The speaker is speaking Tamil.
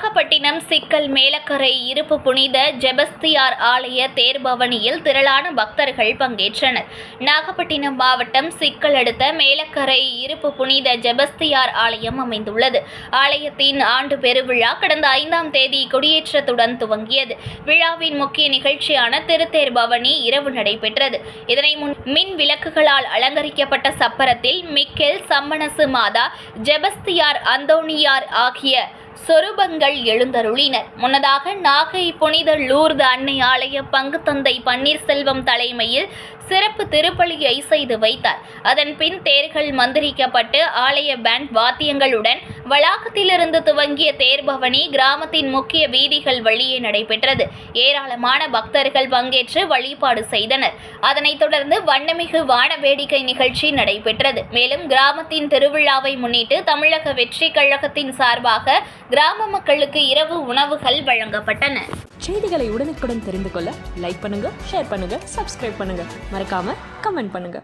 நாகப்பட்டினம் சிக்கல் மேலக்கரை இருப்பு புனித ஜெபஸ்தியார் ஆலய தேர்பவனியில் திரளான பக்தர்கள் பங்கேற்றனர். நாகப்பட்டினம் மாவட்டம் சிக்கல் அடுத்த மேலக்கரை இருப்பு புனித ஜெபஸ்தியார் ஆலயம் அமைந்துள்ளது. ஆலயத்தின் ஆண்டு பெருவிழா கடந்த ஐந்தாம் தேதி கொடியேற்றத்துடன் துவங்கியது. விழாவின் முக்கிய நிகழ்ச்சியான திருத்தேர் பவனி இரவு நடைபெற்றது. இதனை முன் மின் விளக்குகளால் அலங்கரிக்கப்பட்ட சப்பரத்தில் மிக்கேல் சம்மனசு மாதா ஜெபஸ்தியார் அந்தோனியார் ஆகிய சொரூபங்கள் எழுந்தருளினர். முன்னதாக நாகை புனித லூர்து அன்னை ஆலய பங்கு தந்தை பன்னீர்செல்வம் தலைமையில் சிறப்பு திருப்பலியை செய்து வைத்தார். அதன் பின் தேர்கள் மந்திரிக்கப்பட்டு ஆலய பேண்ட் வாத்தியங்களுடன் வளாகத்திலிருந்து துவங்கிய தேர்பவனி கிராமத்தின் முக்கிய வீதிகள் வழியே நடைபெற்றது. ஏராளமான பக்தர்கள் பங்கேற்று வழிபாடு செய்தனர். அதனைத் தொடர்ந்து வண்ணமிகு வான வேடிக்கை நிகழ்ச்சி நடைபெற்றது. மேலும் கிராமத்தின் திருவிழாவை முன்னிட்டு தமிழக வெற்றி கழகத்தின் சார்பாக கிராம மக்களுக்கு இரவு உணவுகள் வழங்கப்பட்டன. செய்திகளை உடனுக்குடன் தெரிந்து கொள்ள லைக் பண்ணுங்க ஷேர் பண்ணுங்க சப்ஸ்கிரைப் பண்ணுங்க. மறக்காம கமெண்ட் பண்ணுங்க.